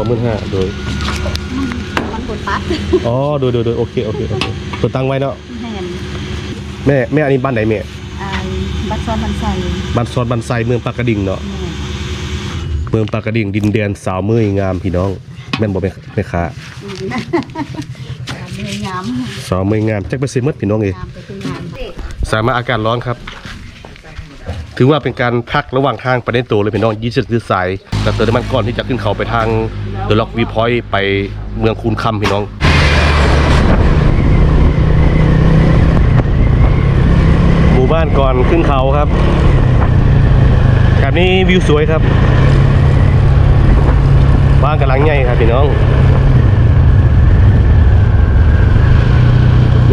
องหมื่นห้าโดย มันกดปัดอ๋อ โดยโดยโดยโอเค โอเค โอเคตัวตั้งไว้เนาะ แม่นแม่ แม่ อันนี้บ้านไหนแม่ไอ้บัดซ้อนมันใส่บ้านซอนบ้านไซเมืองปากกระดิ่งเนาะแม่นเมืองปากกระดิ่งดินแดนสาวเมืองงามพี่น้อง แม่นบ่แม่แม่ค้าอืมเนื้อยามสาวเมืองงามจักไปซื้อหมดพี่น้องเอ้ยยามไปคืองาม สามารถอากาศร้อนครับ ถือว่าเป็นการพักระหว่างทางไปในตัวเลยพี่น้องยี่สิบซื้อสายแต่เติมน้ำมันก่อนที่จะขึ้นเขาไปทางเดอะล็อกวีพอยต์ไปเมืองคูนคำพี่น้องหมู่บ้านก่อนขึ้นเขาครับแบบนี้วิวสวยครับ บ้านกำลังใหญ่ครับพี่น้อง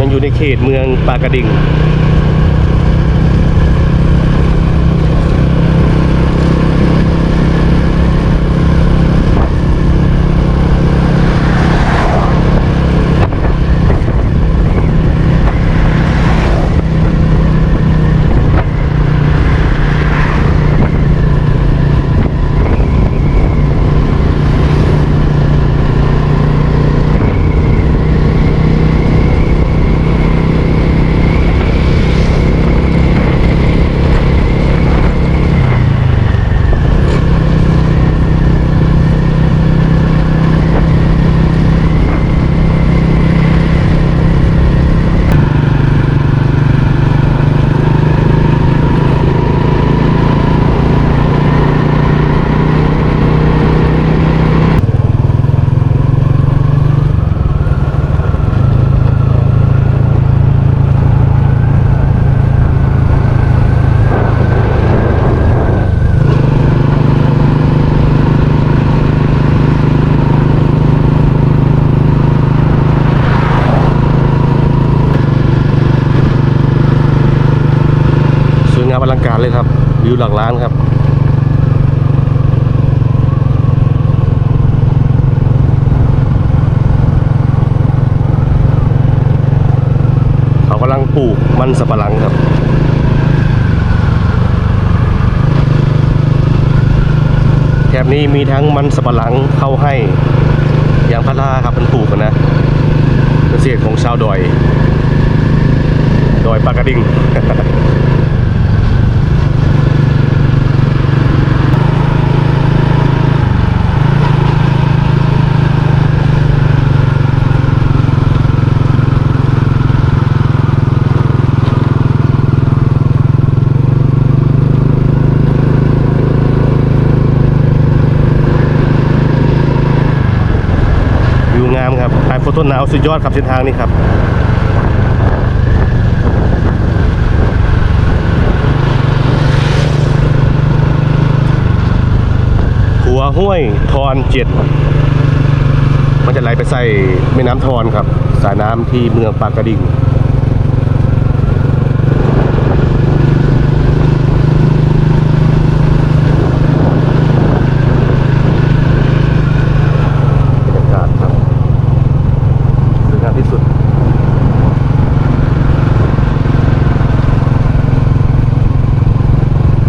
ยังอยู่ในเขตเมืองปากระดิ่ง นี้มีทั้งมันสับปะหลังเข้าให้ยางพาราครับมันปลูกนนะเกษตรของชาวดอย ดอยปากกระดิ่ง วิวงาม ต้หนาวสุดยอดครับเส้นทางนี้ครับหัวห้วยทอนเจ็ดมันจะไหลไปใส่แม่น้ำทอนครับ สายน้ำที่เมืองปากกระดิ่ง บรรยากาศครับสวยงามที่สุด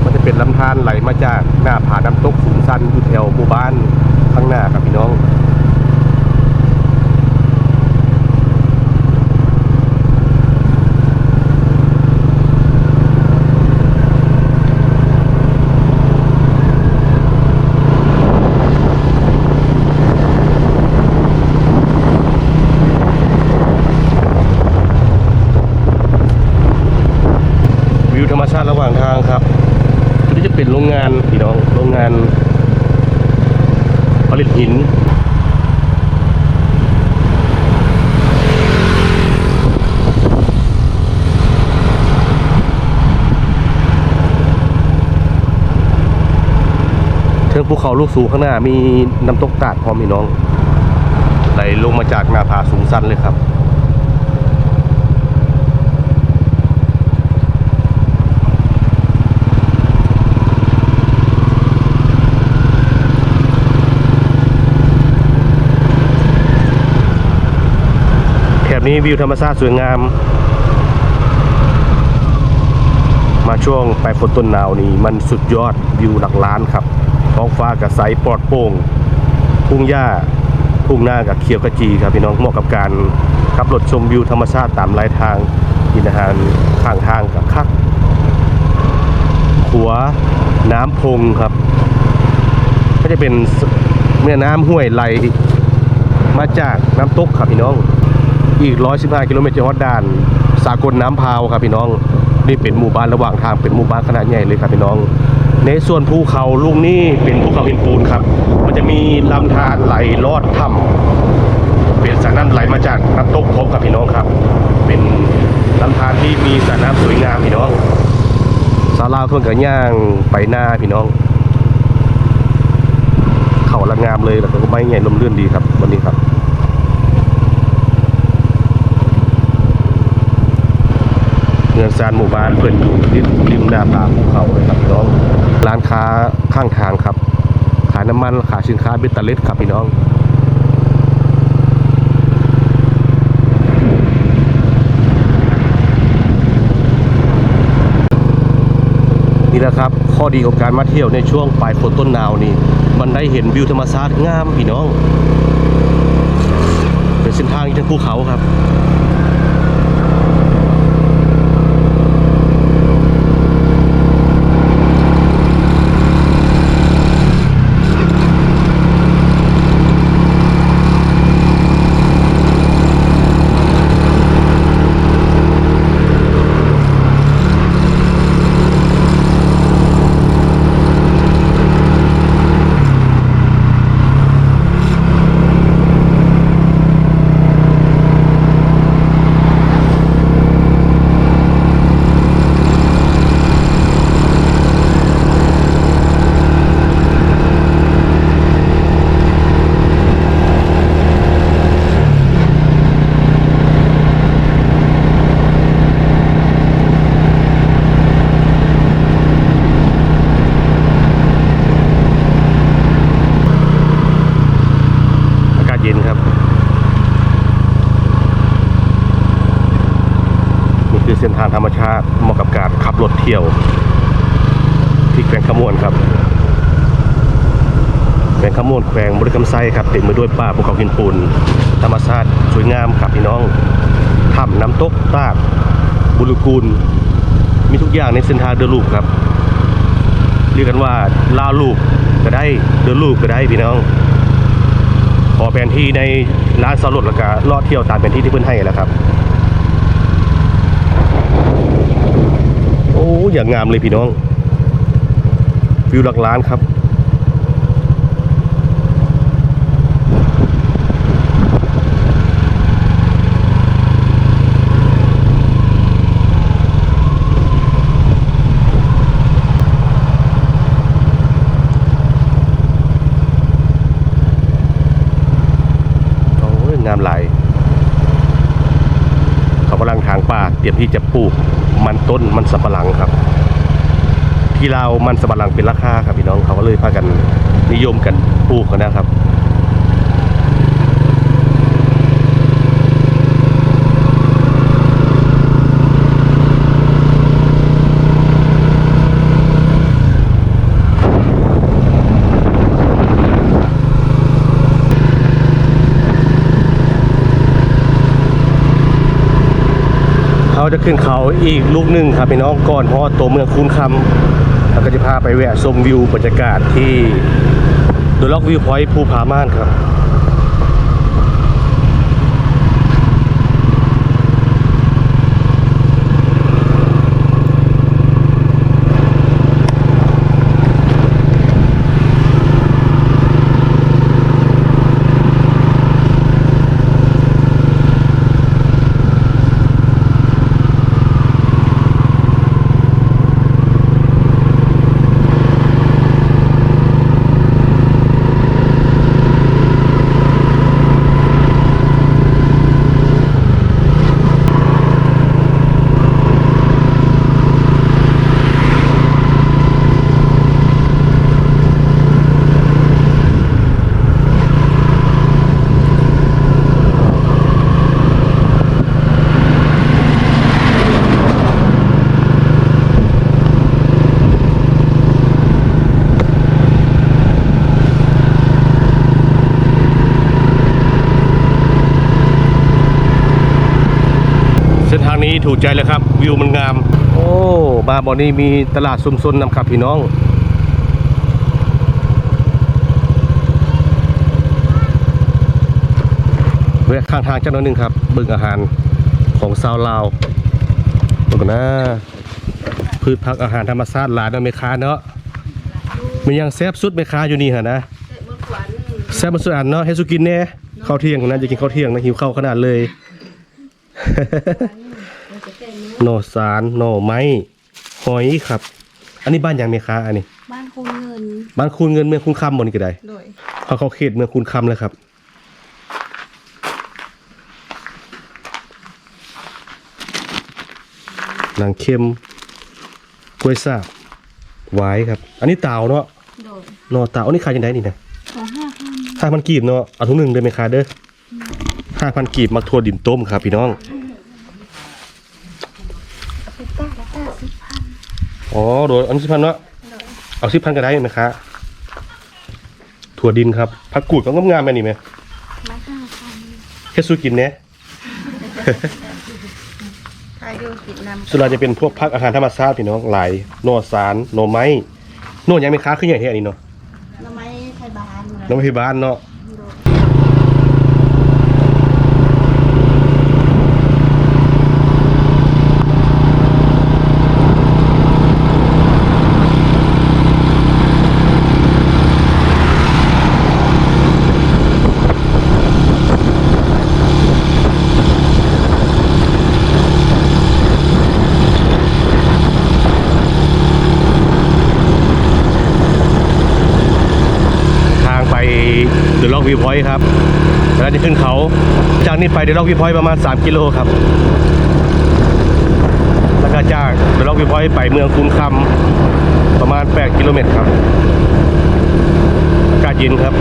มันจะเป็นลำธารไหลมาจากห น้าผาน้ำตกสูงชันอยู่แถวหมู่บ้านข้างหน้าครับพี่น้องวิวธรรมชาติระหว่างทางครับ นี่จะเป็นโรงงานพี่น้องโรงงานผลิตหินเทิงภูเขาลูกสูงข้างหน้ามีน้ำตกตาดพร้อมพี่น้องไหลลงมาจากหน้าผาสูงสั้นเลยครับ แถบนี้วิวธรรมชาติสวยงาม มาช่วงปลายฝนต้นหนาวนี้มันสุดยอดวิวหลักล้านครับท้องฟ้ากับใสปลอดโปร่งทุ่งหญ้าทุ่งหน้ากับเขียวกระจีครับพี่น้องเหมาะกับการขับรถชมวิวธรรมชาติตามรายทางกินอาหารข้างทางกับคักขัวน้ำพงครับ ก็จะเป็นแม่น้ำห้วยไหลมาจากน้ำตกครับพี่น้อง อีก 115 กิโลเมตรจากฮอดด่าน สากลน้ำพาวครับพี่น้อง นี่เป็นหมู่บ้านระหว่างทางเป็นหมู่บ้านขนาดใหญ่เลยครับพี่น้อง ในส่วนภูเขาลูกนี้เป็นภูเขาหินปูนครับ มันจะมีลำธารไหลลอดถ้ำเป็นสระน้ำไหลมาจากน้ำตกพบครับพี่น้องครับ เป็นลำธารที่มีสระน้ำสวยงามพี่น้องสาลาเพื่อนกับย่างไปหน้าพี่น้อง เขาละงามเลยแล้วก็ไม่ใหญ่ลมเลื่อนดีครับวันนี้ครับ เงินซานหมู่บ้านเพื่อนอยู่ริมริมหน้าผาภูเขาเลยครับพี่น้อง ร้านค้าข้างทางครับ ขายน้ำมันขายสินค้าเบตเตอร์เล็ดครับพี่น้องนี่แหละครับ ข้อดีของการมาเที่ยวในช่วงปลายฝนต้นหนาวนี่ มันได้เห็นวิวธรรมชาติงามพี่น้อง เป็นเส้นทางจากภูเขาครับ อากาศเย็นครับ นี่คือเส้นทางธรรมชาติเหมาะกับการขับรถเที่ยว ที่แขวงขมวนครับแขมวนแขวงบริคำไซครับเต็มไปด้วยป่าภูเขาหินปูน ธรรมชาติสวยงามครับพี่น้องถ้ำน้ำตกตากบุรุกูล มีทุกอย่างในเส้นทางเดินลูกครับ เรียกกันว่าลาลูกก็ได้เดินลูกก็ได้พี่น้อง ขอแผนที่ในร้านสรุปแล้วก็เลาะเที่ยวตามแผนที่ที่เพื่อนให้แล้วครับ โอ้อย่างงามเลยพี่น้อง วิวหลักล้านครับ โอ้ยงามหลาย เขากำลังทางป่า เตรียมที่จะปลูกมันต้นมันสับปะหลังครับ ที่เรามันสับปะหลังเป็นราคาครับพี่น้องเขาก็เลยพากันนิยมกันปลูกกันนะครับ เขาจะขึ้นเขาอีกลูกหนึ่งครับพี่น้องก่อนฮอดตัวเมืองคูนคำแล้วก็จะพาไปแวะชมวิวบรรยากาศที่ดูล็อกวิวพอยต์ภูผาม่านครับ ถูกใจเลยครับ วิวมันงาม โอ้มาบอนนี้มีตลาดซุมซนนำครับพี่น้อง แวะข้างทางจักหน่อยหนึ่งครับบิ่งอาหารของชาวลาวเบิ่งก่อนนะพืชผักอาหารธรรมชาติหลายนะแม่ค้าเนาะมันยังแซ่บสุดแม่ค้าอยู่นี่หั่นะแซ่บมันสุดอันเนาะให้สุกินแน่ข้าวเที่ยงนะจะกินข้าวเที่ยงนะหิวข้าวขนาดเลย หน่อสารหน่อไม้หอยครับ อันนี้บ้านอย่างแม่ค้าอันนี้ บ้านคุณเงิน บ้านคุณเงินเมืองคุณคำบ่นี่ก็ได้โดยเขาเขาเขตเมืองคุณคำเลยครับ นางเค็มกล้วยสาบหวายครับ อันนี้เต่าเนาะโดยเนอเต่าอันนี้ขายยังไงนี่นะสองห้าพันห้าพันกีบเนาะเอาถุงหนึ่งเลยไหมคะเด้อห้าพันกีบมักทัวดินต้มครับพี่น้อง สิบเก้าแล้วเก้าสิบพัน อ๋อโดยอันสิบพันเนาะเอาสิบพันก็ได้ไหมคะถั่วดินครับผักกูดก็งามๆแม่นี่ไหมไม้ห้าพันแค่สู้กินเนี้ยใครดูกินนำส่วนเราจะเป็นพวกพักอาหารธรรมชาติพี่น้องหลายโนสารโนไม้โนยังไม่ค้าขึ้นอย่างที่อันนี้เนาะหน้ำไม้ไทยบ้านโนไม่บ้านเนาะ โดย ทางไปเด อะล็อกวิวพอยต์ครับแล้วจะขึ้นเขา จากนี้ไปเดอะล็อกวิวพอยต์ประมาณ 3 กิโลครับ แล้วก็จากเดอะล็อกวิวพอยต์ไปเมืองคุณคำประมาณ 8 กิโลเมตรครับ อากาศเย็นครับ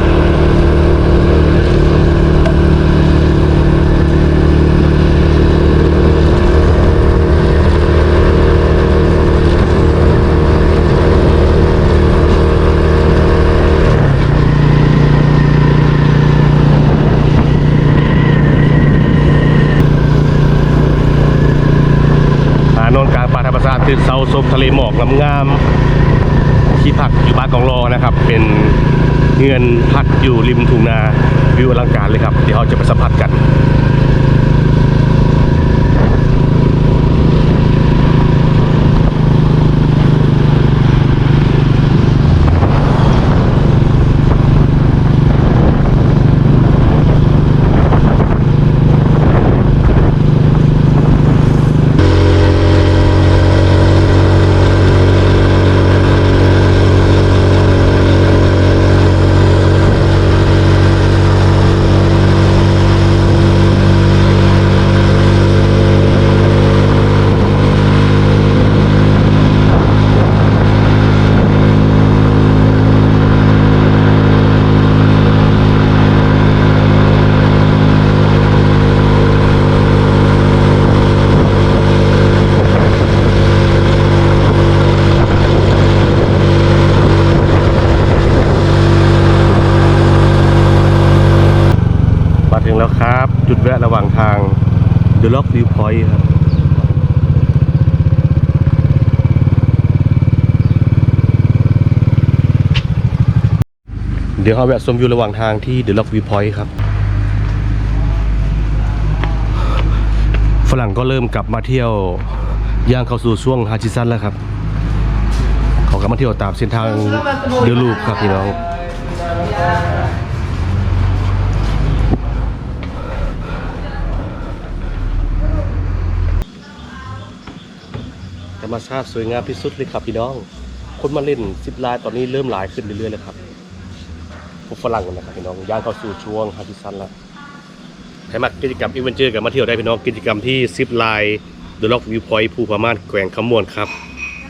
อานนท์กลางป่าธรรมชาติ คือเสาสมทะเลหมอกงามๆที่พักอยู่บ้านกองรอนะครับ เป็นเงินพักอยู่ริมทุ่งนาวิวอลังการเลยครับเดี๋ยวเราจะไปสัมผัสกัน จุดแวะระหว่างทาง The Lock View Point ครับเดี๋ยวเราแวะชมวิวระหว่างทางที่ The Lock View Point ครับฝรั่งก็เริ่มกลับมาเที่ยวย่างเข้าสู่ช่วงฮาจิซันแล้วครับเขากลับมาเที่ยวตามเส้นทางเดลูปครับพี่น้อง รรมชาติสวยงามที่สุดเลยครับพี่น้อง คนมาเล่นซิปไลน์ตอนนี้เริ่มหลายขึ้นเรื่อยๆเลยครับพวกฝรั่งนะครับพี่น้องย่างเข้าสู่ช่วงฮาร์ดิซันแล้วใครมากิจกรรมอีเวนเจอร์กับมาเที่ยวได้พี่น้องกิจกรรมที่ซิปไลน์เดอะล็อกวิวพอยต์ภูพม่านแกว่งขมวนครับ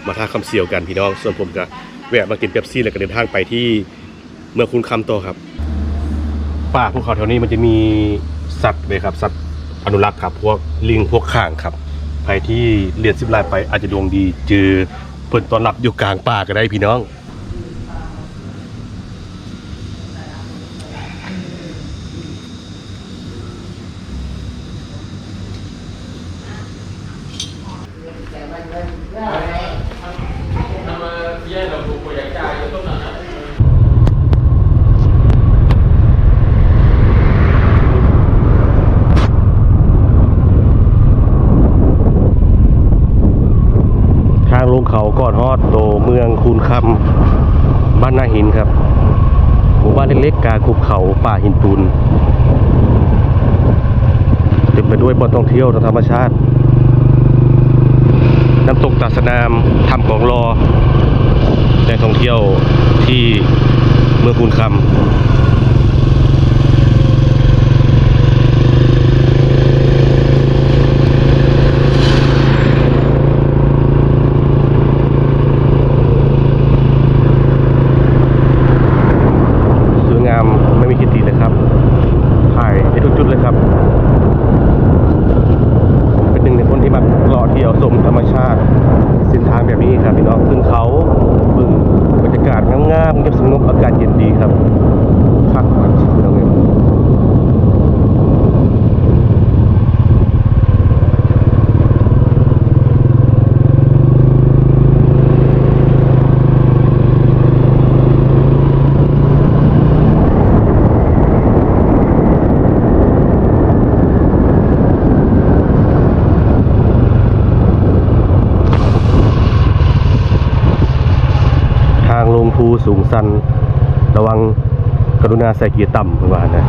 มาท่าคำเสียวกันพี่น้อง ส่วนผมก็แวะมากินเป๊ปซี่แล้วก็เดินทางไปที่เมืองคุณคำโตครับ ป่าภูเขาแถวนี้มันจะมีสัตว์เลยครับ สัตว์อนุรักษ์ครับ พวกลิงพวกข่างครับ ใครที่เรียนสิบลายไปอาจจะดวงดีเจอเปิดตอนรับอยู่กลางป่าก็ได้พี่น้องเขาก่ อดโตเมืองคูนคำบ้านนาหินครับหมู่บ้านเล็กๆกลางภูเขาป่าหินปูนเต็มไปด้วยบ่อนท่องเที่ยวธรรมชาติ น้ำตกตาสนามทำของรอแหล่งท่องเที่ยวที่เมืองคูนคำ สวยงามไม่มีคิดติเลยครับ ถ่ายในทุกจุดเลยครับ เป็นหนึ่งในคนที่มาเลาะเที่ยวชมธรรมชาติเส้นทางแบบนี้ครับพี่น้องขึ้นเขาบึงบรรยากาศงามๆเงียบสงบอากาศเย็นดีครับคักมากพี่น้องเอ้ยทางลงภู สูงสันระวังกรุณาใส่เกียร์ต่ำประมาณนะ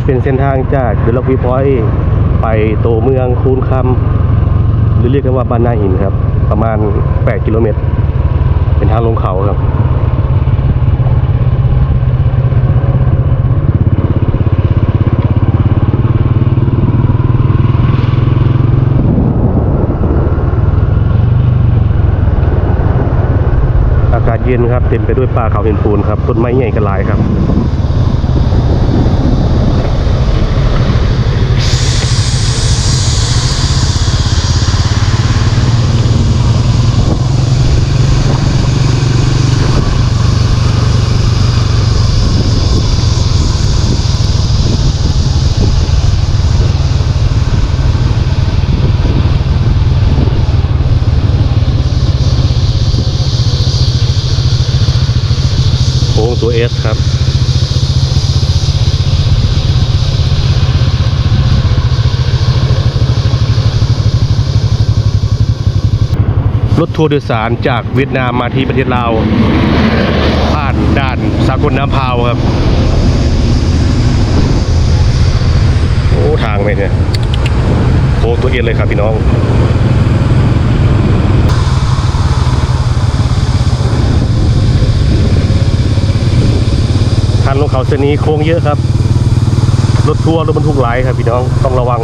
นี่เป็นเส้นทางจากเดลวีพอยต์ไปโตเมืองคูนคำหรือเรียกกันว่าบ้านนาหินครับ ประมาณ 8 กิโลเมตร เป็นทางลงเขาครับอากาศเย็นครับเต็มไปด้วยป่าเขาห็นปูนครับต้นไม้ใหญ่กันหลายครับ รถทัวร์โดยสารจากเวียดนามมาที่ประเทศลาวผ่านด่านสากลน้ำพาวครับ โอ้ทางไปเนี่ยโค้งตัวเอสเลยครับพี่น้องทางลงเขาเส้นนี้โค้งเยอะครับ รถทัวร์รถบรรทุกหลายครับพี่น้องต้องระวัง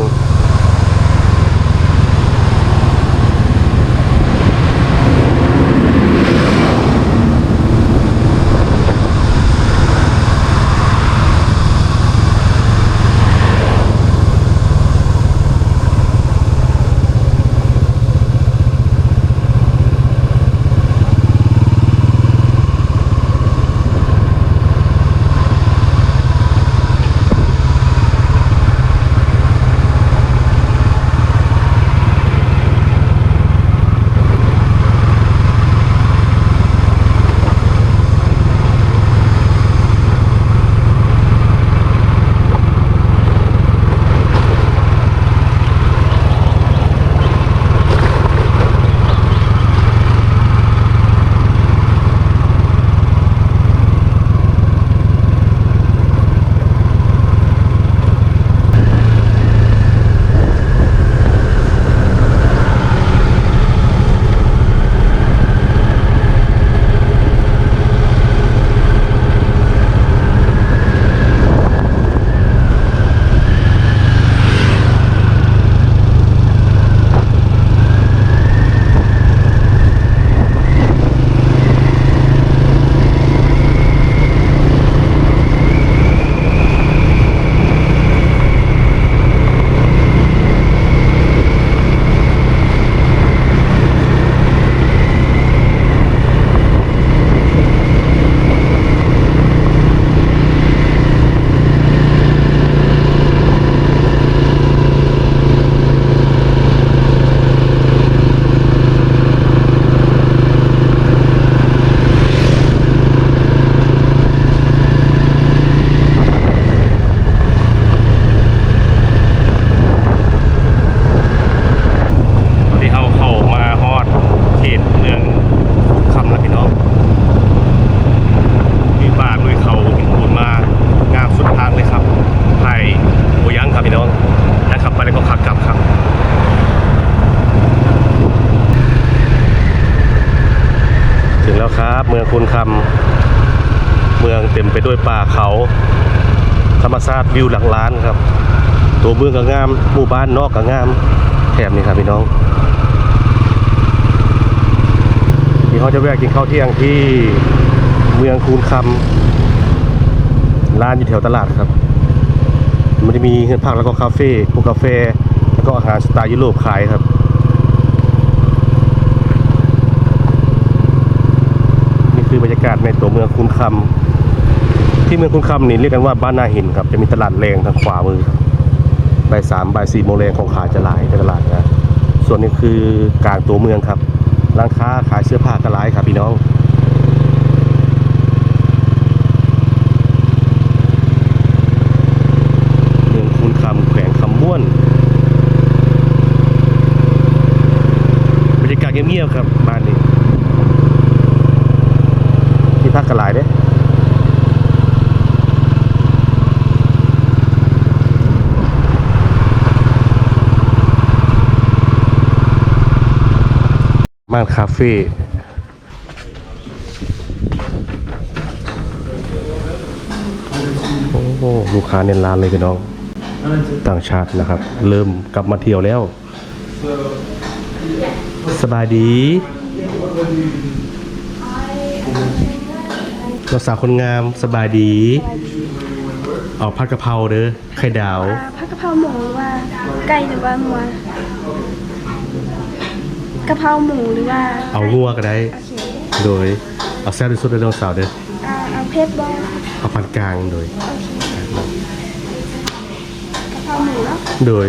เมืองคุณคำเมืองเต็มไปด้วยป่าเขา ธรรมชาติวิวหลักล้านครับ ตัวเมืองก็งามหมู่บ้านนอกก็งามแถบนี้ครับพี่น้องนี่เขาจะแวะกินข้าวเที่ยงที่เมืองคูนคำร้านอยู่แถวตลาดครับ มันจะมีเฮือนพักแล้วก็คาเฟ่พวกกาแฟ แล้วก็อาหารสไตล์ยุโรปขายครับ นี่คือบรรยากาศในตัวเมืองคุณคำที่เมืองคุณคำนี่เรียกกันว่าบ้านนาหินครับจะมีตลาดแรงทางขวามือครับบ่ายสามบ่ายสี่โมงแรงของขายจะหลายในตลาดนะส่วนนี้คือกลางตัวเมืองครับร้านค้าขายเสื้อผ้ากระไรครับพี่น้องเมืองคุณคำแขวงคำม่วนบรรยากาศเงียบๆครับบ้านนี้ ที่พักกระหลายเด้ ม่านคาเฟ่โอ้โหลูกค้าเน้นร้านเลยพี่น้อง ต่างชาตินะครับ เริ่มกลับมาเที่ยวแล้ว สบายดีเราสาวคนงามสบายดีเอาผัดกะเพราเด้อไข่ดาวผัดกะเพราหมูว่าไก่หรือว่างัว กะเพราหมูหรือว่าเอางัวก็ได้ โอเคโดยเอาแซ่บที่สุดในน้องสาวเด้ออ่าเอาเพชรบอลเอาปานกลางโดย โอเคกะเพราหมูเนาะโดย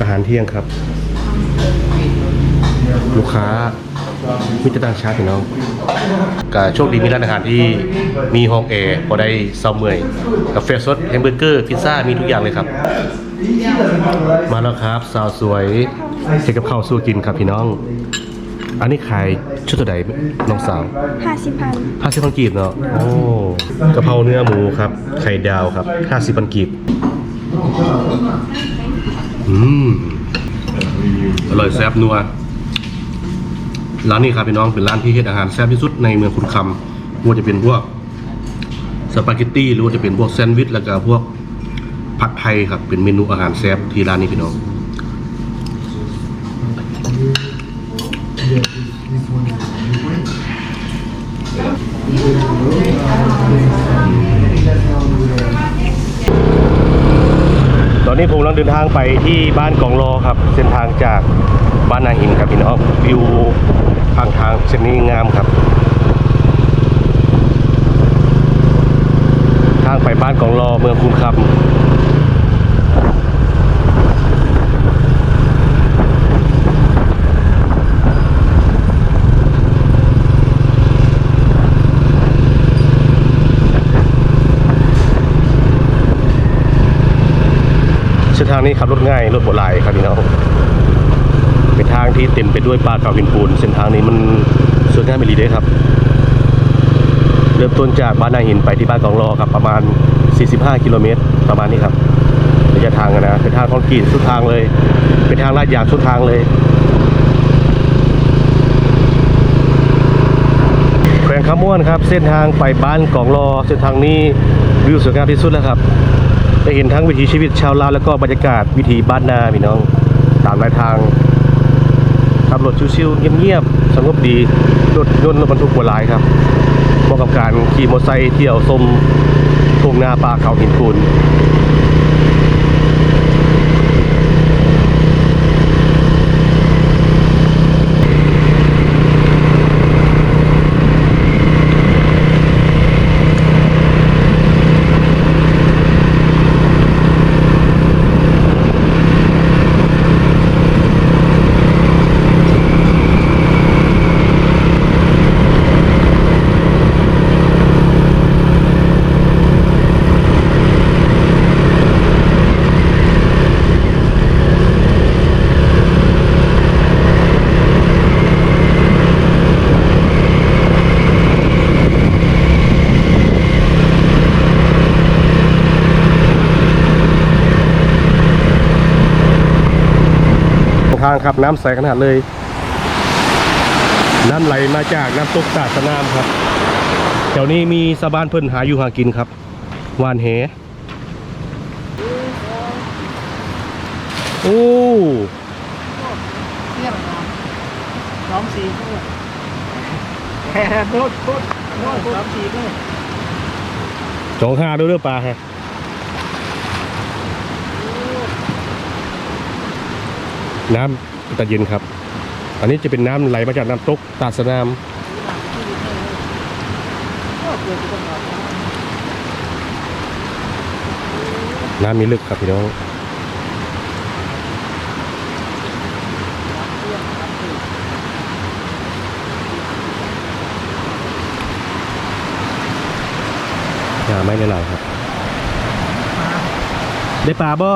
อาหารเที่ยงครับ ลูกค้ามิตรต่างชาติพี่น้องก็โชคดีมีร้านอาหารที่มีห้องแอร์พอได้เซาเมื่อยกาแฟสดแฮมเบอร์เกอร์พิซซ่ามีทุกอย่างเลยครับ มาแล้วครับ สาวสวย เฮ็ดกับข้าวสู้กินครับพี่น้อง อันนี้ขายชุดตัวใดน้องสาวห้าสิบพันห้าสิบพันกีบเนาะโอ้กะเพราเนื้อหมูครับ ไข่ดาวครับห้าสิบพันกีบอืมอร่อยแซ่บนัวร้านนี้ครับพี่น้องเป็นร้านที่เฮ็ดอาหารแซ่บที่สุดในเมืองคุณคำไม่ว่าจะเป็นพวกสปาเกตตี้หรือว่าจะเป็นพวกแซนด์วิชแล้วก็พวกผัดไทยครับเป็นเมนูอาหารแซ่บที่ร้านนี้พี่น้อง ตอนนี้ผมกำลังเดินทางไปที่บ้านกองรอครับ เส้นทางจากบ้านนาหินครับพี่น้องวิวทางทางเส้นนี้งามครับ ทางไปบ้านกองรอเมืองคุณคำ ส้นทางนี้ขับรถง่ายรถโบราณครับพี่น้องเป็นทางที่เต็มไปด้วยป่าเขาหินปูน เส้นทางนี้มันสวยงามไม่รีเด้ครับ เริ่มต้นจากบ้านนาหินไปที่บ้านกองรอครับประมาณ 45 กิโลเมตรประมาณนี้ครับระยะทางอะนะเป็นทางคอนกรีตสุดทางเลย เป็นทางลาดยางสุดทางเลยแขวงขม่วนครับ เส้นทางไปบ้านกองรอ เส้นทางนี้วิวสวยงามที่สุดแล้วครับ ได้เห็นทั้งวิถีชีวิตชาวลาวแล้วก็บรรยากาศวิถีบ้านนาพี่น้องตามรายทางขับรถชิวๆเงียบๆสงบดีรถยนต์รถบรรทุกบัวลายครับเหมาะกับการขี่มอเตอร์ไซค์เที่ยวชมทุ่งนาป่าเขาหินปูน ทางครับ น้ำใสขนาดเลย น้ำไหลมาจากน้ำตกตาดสนามครับแถวนี้มีสะบานเพิ่นหาอยู่หากินครับวานแหโอ้เรียบร้อยสองสี่คู่แค่โทษโทษโทษสองสี่คู่จองห้าด้วยเด้อปลาฮะน้ำ ตะเย็นครับ อันนี้จะเป็นน้ำไหลมาจากน้ำตกตาสนามน้ำมีลึกครับพี่น้องน้ำไม่ได้ไหลครับ ได้ปลาบ่